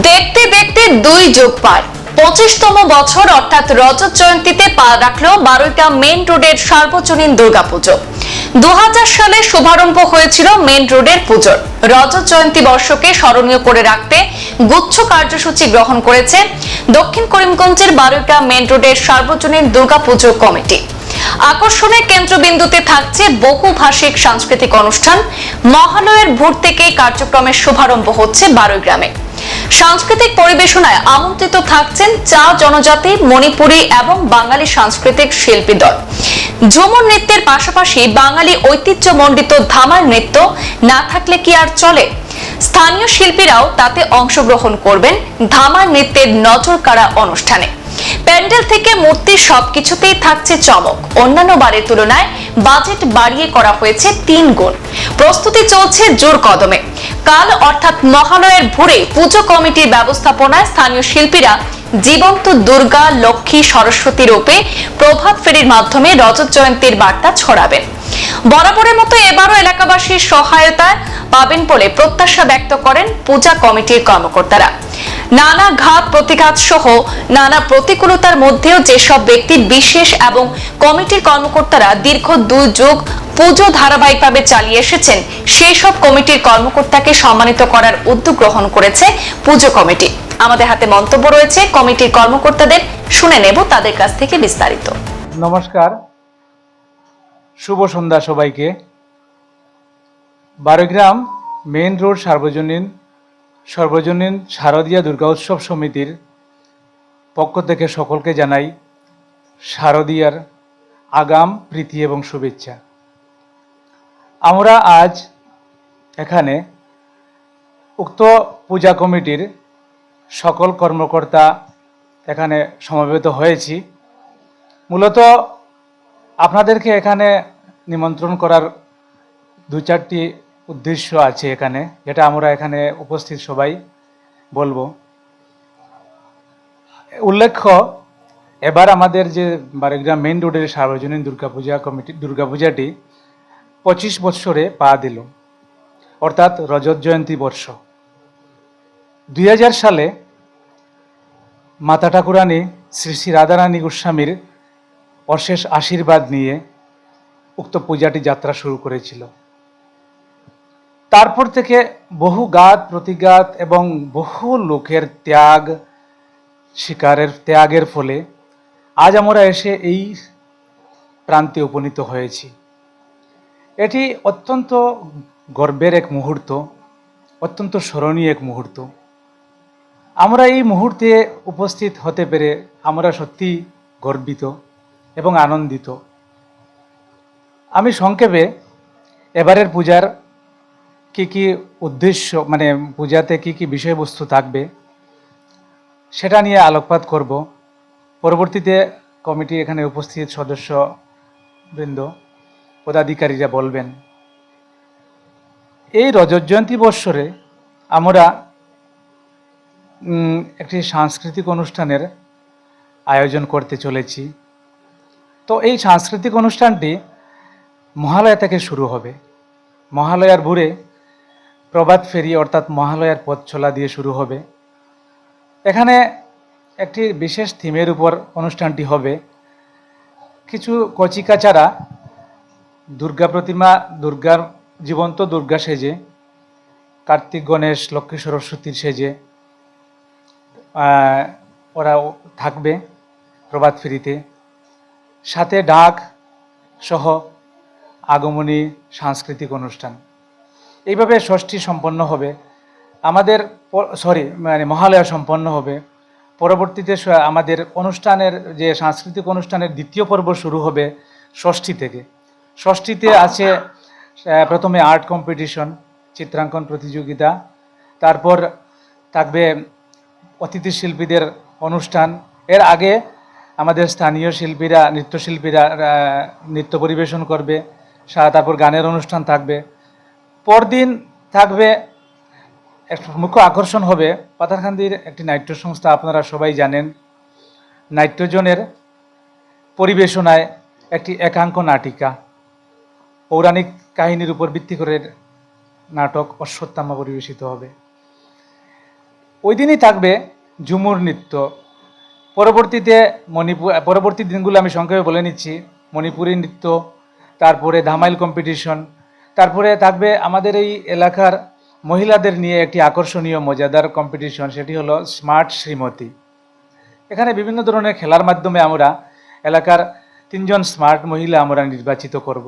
দেখতে দেখতে দুই যুগ পার। পঁচিশতম বছর অর্থাৎ রজত জয়ন্তীতে পা রাখল বারোইটা মেন রোডের সার্বজনীন দুর্গাপুজো। দু সালে শুভারম্ভ হয়েছিল মেন রোডের পুজোর। রজত জয়ন্তী বর্ষকে স্মরণীয় করে রাখতে গুচ্ছ কার্যসূচি গ্রহণ করেছে দক্ষিণ করিমগঞ্জের বারোইটা মেন রোডের সার্বজনীন দুর্গাপুজো কমিটি। আকর্ষণের কেন্দ্রবিন্দুতে থাকছে বহুভাষিক সাংস্কৃতিক অনুষ্ঠান। মহালয়ের ভোর থেকে কার্যক্রমের শুভারম্ভ হচ্ছে বারোই গ্রামে। সাংস্কৃতিক পরিবেশনায় আমন্ত্রিত থাকছেন চা জনজাতি, মণিপুরী এবং বাঙালি সাংস্কৃতিক শিল্পী দল। ঝুমুর নৃত্যের পাশাপাশি বাঙালি ঐতিহ্যমণ্ডিত ধামার নৃত্য না থাকলে কি আর চলে? স্থানীয় শিল্পীরাও তাতে অংশগ্রহণ করবেন ধামার নৃত্যের নজর কাড়া অনুষ্ঠানে। প্যান্ডেল থেকে মূর্তি সবকিছুতেই থাকছে চমক। অন্যান্য বারের তুলনায় বাজেট বাড়িয়ে করা হয়েছে তিন গুণ। প্রস্তুতি চলছে জোর কদমে। কাল অর্থাৎ মহালয়ের ভোরে পুজো কমিটির ব্যবস্থাপনায় স্থানীয় শিল্পীরা জীবন্ত দুর্গা, লক্ষ্মী, সরস্বতী রূপে প্রভাত ফেরির মাধ্যমে রজত জয়ন্তীর বার্তা ছড়াবেন। বরাবরের মতো এবারও এলাকাবাসীর সহায়তায় পাবেন বলে প্রত্যাশা ব্যক্ত করেন পূজা কমিটির কর্মকর্তারা। নানা ঘাত প্রতিঘাত সহ নানা প্রতিকূলতার মধ্যেও যেসব ব্যক্তির বিশেষ এবং কমিটির কর্মকর্তারা দীর্ঘ দুই যুগ পুজো ধারাবাহিকভাবে চালিয়ে এসেছেন সেই সব কমিটির কর্মকর্তাকে সম্মানিত করার উদ্যোগ গ্রহণ করেছে পুজো কমিটি। আমাদের হাতে মন্তব্য রয়েছে, কমিটির কর্মকর্তাদের শুনে নেব তাদের কাছ থেকে বিস্তারিত। নমস্কার। শুভ সন্ধ্যা সবাইকে। বারোগ্রাম মেইন রোড সার্বজনীন সর্বজনীন শারদীয়া দুর্গা উৎসব সমিতির পক্ষ থেকে সকলকে জানাই শারদীয়ার আগাম প্রীতি এবং শুভেচ্ছা। আমরা আজ এখানে উক্ত পূজা কমিটির সকল কর্মকর্তা এখানে সমবেত হয়েছি। মূলত আপনাদেরকে এখানে নিমন্ত্রণ করার দু চারটি উদ্দেশ্য আছে এখানে, যেটা আমরা এখানে উপস্থিত সবাই বলব। উল্লেখ্য, এবার আমাদের যে বারেগ্রাম মেইন রোডের সার্বজনীন দুর্গাপূজা কমিটি, দুর্গাপূজাটি পঁচিশ বৎসরে পা দিল, অর্থাৎ রজত জয়ন্তী বর্ষ। দুই হাজার সালে মাতা ঠাকুরানী শ্রী শ্রী রাধারানী গোস্বামীর অশেষ আশীর্বাদ নিয়ে উক্ত পূজাটি যাত্রা শুরু করেছিল। তারপর থেকে বহু গাত প্রতিঘাত এবং বহু লোকের ত্যাগ, শিকারের ত্যাগের ফলে আজ আমরা এসে এই প্রান্তে উপনীত হয়েছি। এটি অত্যন্ত গর্বের এক মুহূর্ত, অত্যন্ত স্মরণীয় এক মুহূর্ত। আমরা এই মুহূর্তে উপস্থিত হতে পেরে আমরা সত্যি গর্বিত এবং আনন্দিত। আমি সংক্ষেপে এবারের পূজার কি কি উদ্দেশ্য মানে পূজাতে কি কি বিষয়বস্তু থাকবে, সেটা নিয়ে আলোকপাত করব। পরবর্তীতে কমিটি এখানে উপস্থিত সদস্য বৃন্দ পদাধিকারীরা বলবেন, এই রজত জয়ন্তী বৎসরে আমরা একটি সাংস্কৃতিক অনুষ্ঠানের আয়োজন করতে চলেছি। তো এই সাংস্কৃতিক অনুষ্ঠানটি মহালয়া থেকে শুরু হবে। মহালয়ার ভোরে প্রভাত ফেরি অর্থাৎ মহালয়ার পথ চলা দিয়ে শুরু হবে। এখানে একটি বিশেষ থিমের উপর অনুষ্ঠানটি হবে। কিছু কচিকাচারা দুর্গা প্রতিমা, দুর্গার জীবন্ত দুর্গা সেজে, কার্তিক গণেশ, লক্ষ্মী সরস্বতীর সেজে ওরা থাকবে প্রভাত ফেরিতে। সাথে ডাক সহ আগমনী সাংস্কৃতিক অনুষ্ঠান। এইভাবে ষষ্ঠী সম্পন্ন হবে। আমাদের সরি মানে মহালয়া সম্পন্ন হবে। পরবর্তীতে আমাদের অনুষ্ঠানের যে সাংস্কৃতিক অনুষ্ঠানের দ্বিতীয় পর্ব শুরু হবে ষষ্ঠী থেকে। ষষ্ঠীতে আছে প্রথমে আর্ট কম্পিটিশন চিত্রাঙ্কন প্রতিযোগিতা। তারপর থাকবে অতিথি শিল্পীদের অনুষ্ঠান। এর আগে আমাদের স্থানীয় শিল্পীরা, নৃত্যশিল্পীরা নৃত্য পরিবেশন করবে। তারপর গানের অনুষ্ঠান থাকবে। পরদিন থাকবে মুখ্য আকর্ষণ হবে পাথারকান্দির একটি নাট্য সংস্থা, আপনারা সবাই জানেন। নাট্যজনের পরিবেশনায় একটি একাঙ্ক নাটিকা। পৌরাণিক কাহিনীর উপর ভিত্তি করে নাটক অশ্বত্থামা পরিবেশিত হবে। ওই দিনই থাকবে ঝুমুর নৃত্য। পরবর্তীতে মণিপুর, পরবর্তী দিনগুলো আমি সংক্ষেপে বলে নিচ্ছি। মণিপুরি নৃত্য, তারপরে ধামাইল কম্পিটিশন তারপরে থাকবে আমাদের এই এলাকার মহিলাদের নিয়ে একটি আকর্ষণীয়, মজাদার কম্পিটিশন সেটি হলো স্মার্ট শ্রীমতী। এখানে বিভিন্ন ধরনের খেলার মাধ্যমে আমরা এলাকার তিনজন স্মার্ট মহিলা আমরা নির্বাচিত করব।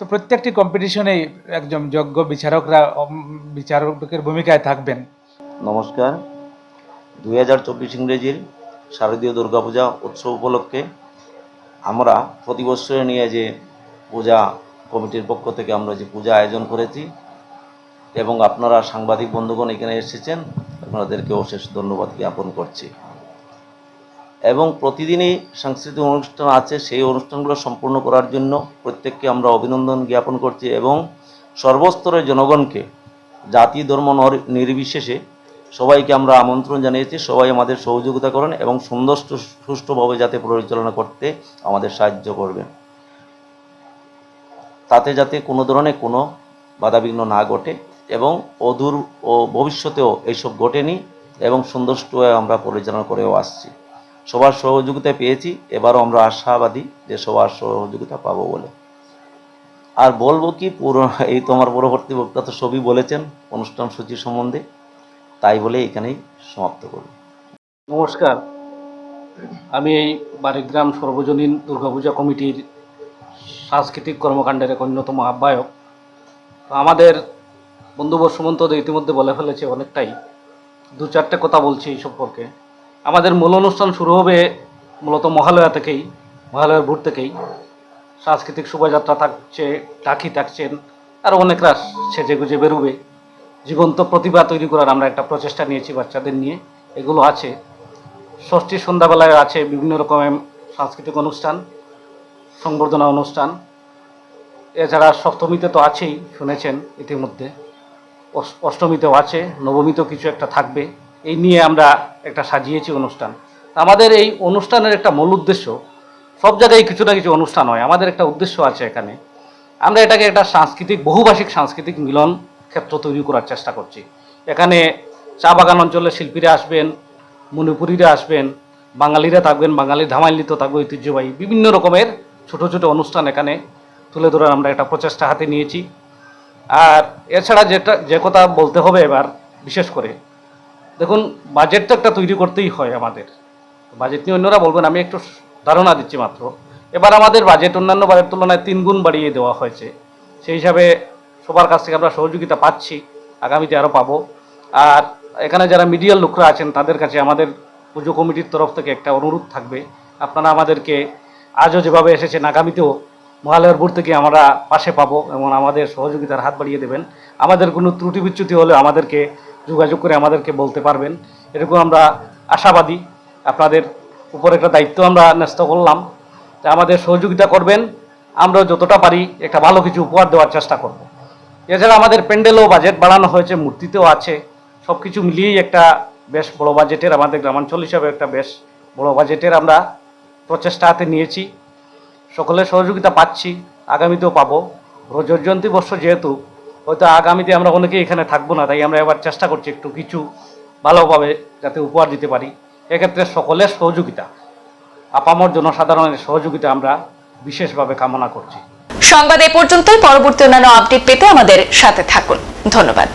তো প্রত্যেকটি কম্পিটিশনেই একজন যোগ্য বিচারকরা বিচারকের ভূমিকায় থাকবেন। নমস্কার। দুই হাজার চব্বিশ ইংরেজির শারদীয় দুর্গাপূজা উৎসব উপলক্ষে আমরা প্রতি বছরে নিয়ে যে পূজা কমিটির পক্ষ থেকে আমরা যে পূজা আয়োজন করেছি এবং আপনারা সাংবাদিক বন্ধুগণ এখানে এসেছেন, আপনাদেরকে অশেষ ধন্যবাদ জ্ঞাপন করছি। এবং প্রতিদিনই সাংস্কৃতিক অনুষ্ঠান আছে, সেই অনুষ্ঠানগুলো সম্পূর্ণ করার জন্য প্রত্যেককে আমরা অভিনন্দন জ্ঞাপন করছি এবং সর্বস্তরের জনগণকে, জাতি, ধর্ম নর- নির্বিশেষে সবাইকে আমরা আমন্ত্রণ জানিয়েছি, সবাই আমাদের সহযোগিতা করেন এবং সুন্দর সুষ্ঠুভাবে যাতে পরিচালনা করতে আমাদের সাহায্য করবেন। তাতে যাতে কোনো ধরনের কোনো বাধাবিঘ্ন না ঘটে এবং অদূর ও ভবিষ্যতেও এইসব ঘটেনি এবং সুন্দরভাবে আমরা পরিচালনা করেও আসছি। সবার সহযোগিতা পেয়েছি, এবারও আমরা আশাবাদী যে সবার সহযোগিতা পাবো বলে। আর বলব কি, পুরো এই তো আমার পরবর্তী বক্তা তো সবই বলেছেন, অনুষ্ঠান সূচি সম্বন্ধে। তাই বলে এখানেই সমাপ্ত করব। নমস্কার। আমি এই বারিগ্রাম সর্বজনীন দুর্গাপূজা কমিটির সাংস্কৃতিক কর্মকাণ্ডের এক অন্যতম আহ্বায়ক। তো আমাদের বন্ধুবর সুমন্ত ইতিমধ্যে বলে ফেলেছে অনেকটাই। দু চারটে কথা বলছি এই সম্পর্কে। আমাদের মূল অনুষ্ঠান শুরু হবে মূলত মহালয়া থেকেই, মহালয়ার ভোর থেকেই। সাংস্কৃতিক শোভাযাত্রা থাকছে, ডাকি থাকছেন, আর অনেকরা সেজে গুজে বেরোবে। জীবন্ত প্রতিভা তৈরি করার আমরা একটা প্রচেষ্টা নিয়েছি বাচ্চাদের নিয়ে, এগুলো আছে। ষষ্ঠী সন্ধ্যাবেলায় আছে বিভিন্ন রকমের সাংস্কৃতিক অনুষ্ঠান। সংবর্ধনা অনুষ্ঠান। এছাড়া সপ্তমীতে তো আছেই, শুনেছেন ইতিমধ্যে। অষ্টমীতেও আছে, নবমীতেও কিছু একটা থাকবে। এই নিয়ে আমরা একটা সাজিয়েছি অনুষ্ঠান। আমাদের এই অনুষ্ঠানের একটা মূল উদ্দেশ্য, সব জায়গায় কিছু না কিছু অনুষ্ঠান হয়। আমাদের একটা উদ্দেশ্য আছে এখানে। আমরা এটাকে একটা সাংস্কৃতিক, বহুভাষিক সাংস্কৃতিক মিলন ক্ষেত্র তৈরি করার চেষ্টা করছি। এখানে চা বাগান অঞ্চলের শিল্পীরা আসবেন, মণিপুরীরা আসবেন, বাঙালিরা থাকবেন বাঙালির ধামাইল নৃত্য থাকবে ঐতিহ্যবাহী, বিভিন্ন রকমের ছোট ছোট অনুষ্ঠান এখানে তুলে ধরার আমরা একটা প্রচেষ্টা হাতে নিয়েছি। আর এছাড়া যেটা, যে কথা বলতে হবে এবার, বিশেষ করে, দেখুন বাজেট তো একটা তৈরি করতেই হয় আমাদের। বাজেট নিয়ে অন্যরা বলবেন, আমি একটু ধারণা দিচ্ছি মাত্র। এবার আমাদের বাজেট অন্যান্য বারের তুলনায় তিন গুণ বাড়িয়ে দেওয়া হয়েছে। সেই হিসাবে সবার কাছ থেকে আমরা সহযোগিতা পাচ্ছি, আগামীতে আরও পাবো। আর এখানে যারা মিডিয়ার লোকরা আছেন, তাদের কাছে আমাদের পুজো কমিটির তরফ থেকে একটা অনুরোধ থাকবে। আপনারা আমাদেরকে আজও যেভাবে এসেছেন আগামীতেও মহালয়ার ভোর থেকে আমরা পাশে পাবো এবং আমাদের সহযোগিতার হাত বাড়িয়ে দেবেন। আমাদের কোনো ত্রুটি বিচ্যুতি হলে আমাদেরকে যোগাযোগ করে আমাদেরকে বলতে পারবেন। এরকম আমরা আশাবাদী। আপনাদের উপর একটা দায়িত্ব আমরা ন্যস্ত করলাম যে আমাদের সহযোগিতা করবেন। আমরা যতটা পারি একটা ভালো কিছু উপহার দেওয়ার চেষ্টা করব। এছাড়া আমাদের প্যান্ডেলও বাজেট বাড়ানো হয়েছে, মূর্তিতেও আছে। সব কিছু মিলিয়েই একটা বেশ বড় বাজেটের আমাদের গ্রামাঞ্চল হিসাবে একটা বেশ বড় বাজেটের আমরা প্রচেষ্টা হাতে নিয়েছি। সকলের সহযোগিতা পাচ্ছি, আগামীতেও পাবো। রজত জয়ন্তী বর্ষ যেহেতু, হয়তো আগামীতে আমরা অনেকেই এখানে থাকব না, তাই আমরা এবার চেষ্টা করছি একটু কিছু ভালোভাবে যাতে উপহার দিতে পারি। এক্ষেত্রে সকলের সহযোগিতা, আপামর জনসাধারণের সহযোগিতা আমরা বিশেষভাবে কামনা করছি। সংবাদ এ পর্যন্তই, পরবর্তী অন্যান্য আপডেট পেতে আমাদের সাথে থাকুন। ধন্যবাদ।